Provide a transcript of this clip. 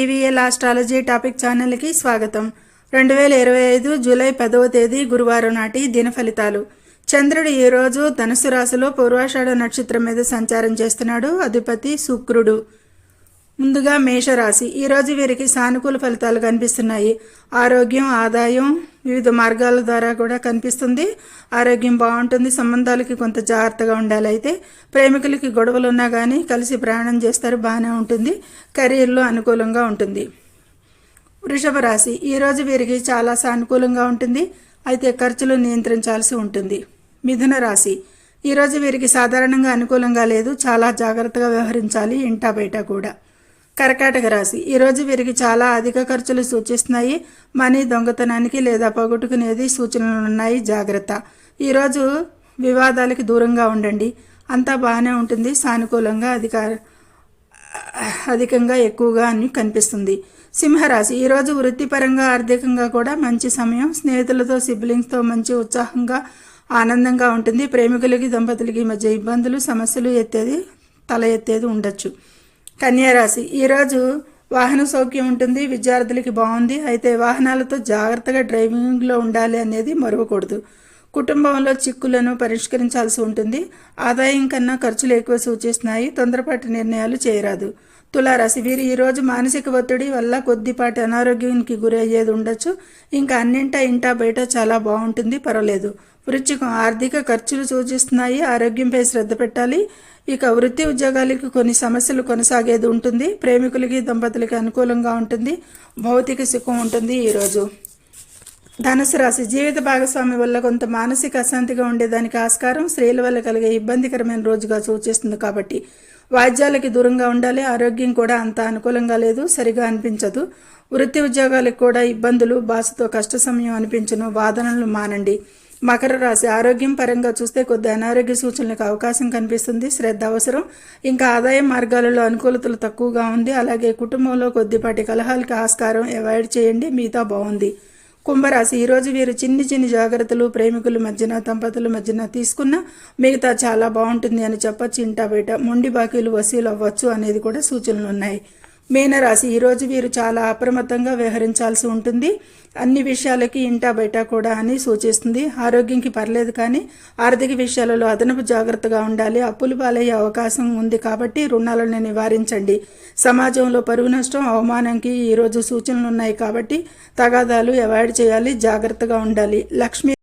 ఈవీఎల్ astrology topic ఛానల్కి స్వాగతం. రెండు వేల ఇరవై ఐదు జూలై పదవ తేదీ గురువారం నాటి దిన ఫలితాలు. చంద్రుడు ఈరోజు ధనుసు రాశిలో పూర్వాషాఢ నక్షత్రం మీద సంచారం చేస్తున్నాడు. అధిపతి శుక్రుడు. ముందుగా మేషరాశి. ఈరోజు వీరికి సానుకూల ఫలితాలు కనిపిస్తున్నాయి. ఆరోగ్యం ఆదాయం వివిధ మార్గాల ద్వారా కూడా కనిపిస్తుంది. ఆరోగ్యం బాగుంటుంది. సంబంధాలకి కొంత జాగ్రత్తగా ఉండాలి అయితే. ప్రేమికులకి గొడవలు ఉన్నా కానీ కలిసి ప్రయాణం చేస్తారు. బాగానే ఉంటుంది. కెరీర్లో అనుకూలంగా ఉంటుంది. వృషభ రాశి. ఈరోజు వీరికి చాలా సానుకూలంగా ఉంటుంది. అయితే ఖర్చులు నియంత్రించాల్సి ఉంటుంది. మిథున రాశి. ఈరోజు వీరికి సాధారణంగా అనుకూలంగా లేదు. చాలా జాగ్రత్తగా వ్యవహరించాలి. ఇంటా బయట కూడా. కర్కాటక రాశి. ఈరోజు వీరికి చాలా అధిక ఖర్చులు సూచిస్తున్నాయి. మనీ దొంగతనానికి లేదా పోగొట్టుకునేది సూచనలు ఉన్నాయి. జాగ్రత్త. ఈరోజు వివాదాలకి దూరంగా ఉండండి. అంతా బాగానే ఉంటుంది. సానుకూలంగా అధికార అధికంగా ఎక్కువగా అని కనిపిస్తుంది. సింహరాశి. ఈరోజు వృత్తిపరంగా ఆర్థికంగా కూడా మంచి సమయం. స్నేహితులతో సిబ్లింగ్స్తో మంచి ఉత్సాహంగా ఆనందంగా ఉంటుంది. ప్రేమికులకి దంపతులకి మధ్య ఇబ్బందులు సమస్యలు ఎత్తేది తల ఎత్తేది ఉండొచ్చు. కన్యారాశి. ఈరోజు వాహన సౌఖ్యం ఉంటుంది విద్యార్థులకి బాగుంది. అయితే వాహనాలతో జాగ్రత్తగా డ్రైవింగ్లో ఉండాలి అనేది మరవకూడదు. కుటుంబంలో చిక్కులను పరిష్కరించాల్సి ఉంటుంది. ఆదాయం కన్నా ఖర్చులు ఎక్కువ సూచిస్తున్నాయి. తొందరపాటి నిర్ణయాలు చేయరాదు. తులారాశి. వీరు ఈరోజు మానసిక ఒత్తిడి వల్ల కొద్దిపాటి అనారోగ్యానికి గురయ్యేది ఉండొచ్చు. ఇంకా అన్నింటా ఇంటా బయట చాలా బాగుంటుంది పర్వాలేదు. వృచ్చికం ఆర్థిక ఖర్చులు సూచిస్తున్నాయి. ఆరోగ్యంపై శ్రద్ధ పెట్టాలి. ఇక వృత్తి ఉద్యోగాలకి కొన్ని సమస్యలు కొనసాగేది ఉంటుంది. ప్రేమికులకి దంపతులకి అనుకూలంగా ఉంటుంది. భౌతిక సుఖం ఉంటుంది ఈరోజు ధనుసు రాశి జీవిత భాగస్వామి వల్ల కొంత మానసిక అశాంతిగా ఉండేదానికి ఆస్కారం. స్త్రీల వల్ల కలిగే ఇబ్బందికరమైన రోజుగా సూచిస్తుంది కాబట్టి వాద్యాలకి దూరంగా ఉండాలి. ఆరోగ్యం కూడా అంత అనుకూలంగా లేదు. సరిగా అనిపించదు. వృత్తి ఉద్యోగాలకు కూడా ఇబ్బందులు బాసుతో కష్ట సమయం అనిపించను. వాదనలు మానండి. మకర రాశి ఆరోగ్యం పరంగా చూస్తే కొద్ది అనారోగ్య సూచనలకు అవకాశం కనిపిస్తుంది. శ్రద్ధ అవసరం. ఇంకా ఆదాయ మార్గాలలో అనుకూలతలు తక్కువగా ఉంది. అలాగే కుటుంబంలో కొద్దిపాటి కలహాలకి ఆస్కారం అవాయిడ్ చేయండి. మిగతా బాగుంది. కుంభరాశి ఈరోజు వీరు చిన్ని చిన్ని జాగ్రత్తలు ప్రేమికుల మధ్యన దంపతుల మధ్యన తీసుకున్న మిగతా చాలా బాగుంటుంది అని చెప్పచ్చు. ఇంటా బయట మొండి బాకీలు వసూలు అవ్వచ్చు అనేది కూడా సూచనలు ఉన్నాయి. మీనరాశి ఈరోజు వీరు చాలా అప్రమత్తంగా వ్యవహరించాల్సి ఉంటుంది. అన్ని విషయాలకి ఇంటా బయట కూడా అని సూచిస్తుంది. ఆరోగ్యంకి పర్లేదు కానీ ఆర్థిక విషయాలలో అదనపు జాగ్రత్తగా ఉండాలి. అప్పులు పాలయ్యే అవకాశం ఉంది కాబట్టి రుణాలను నివారించండి. సమాజంలో పరుగు నష్టం అవమానంకి ఈరోజు సూచనలు ఉన్నాయి కాబట్టి తగాదాలు అవాయిడ్ చేయాలి. జాగ్రత్తగా ఉండాలి. లక్ష్మీ